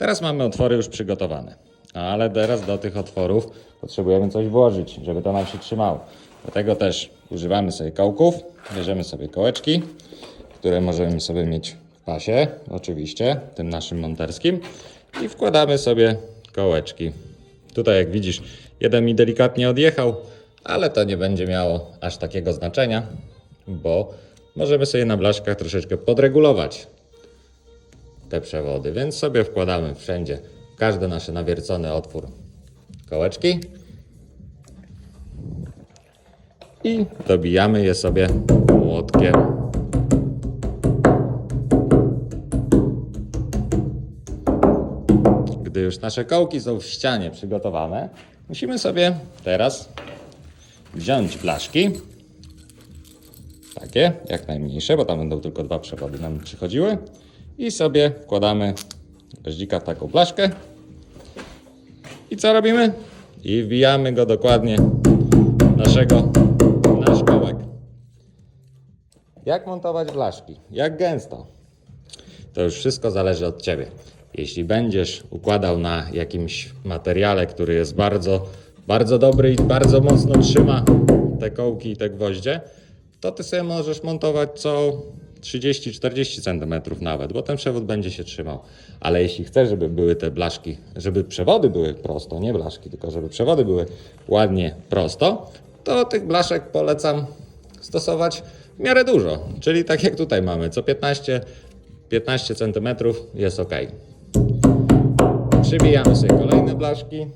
Teraz mamy otwory już przygotowane, ale teraz do tych otworów potrzebujemy coś włożyć, żeby to nam się trzymało. Dlatego też używamy sobie kołków, bierzemy sobie kołeczki, które możemy sobie mieć w pasie, oczywiście, tym naszym monterskim i wkładamy sobie kołeczki. Tutaj jak widzisz, jeden mi delikatnie odjechał, ale to nie będzie miało aż takiego znaczenia, bo możemy sobie na blaszkach troszeczkę podregulować te przewody, więc sobie wkładamy wszędzie, każdy nasz nawiercony otwór kołeczki i dobijamy je sobie młotkiem. Gdy już nasze kołki są w ścianie przygotowane, musimy sobie teraz wziąć blaszki. Takie, jak najmniejsze, bo tam będą tylko dwa przewody nam przychodziły. I sobie wkładamy goździka w taką blaszkę. I co robimy? I wbijamy go dokładnie naszego, nasz kołek. Jak montować blaszki? Jak gęsto? To już wszystko zależy od Ciebie. Jeśli będziesz układał na jakimś materiale, który jest bardzo, bardzo dobry i bardzo mocno trzyma te kołki i te gwoździe, to Ty sobie możesz montować co 30-40 cm nawet, bo ten przewód będzie się trzymał. Ale jeśli chcesz, żeby były te blaszki, żeby przewody były prosto, nie blaszki, tylko żeby przewody były ładnie prosto, to tych blaszek polecam stosować w miarę dużo. Czyli tak jak tutaj mamy, co 15 15 cm jest ok. Przybijamy sobie kolejne blaszki.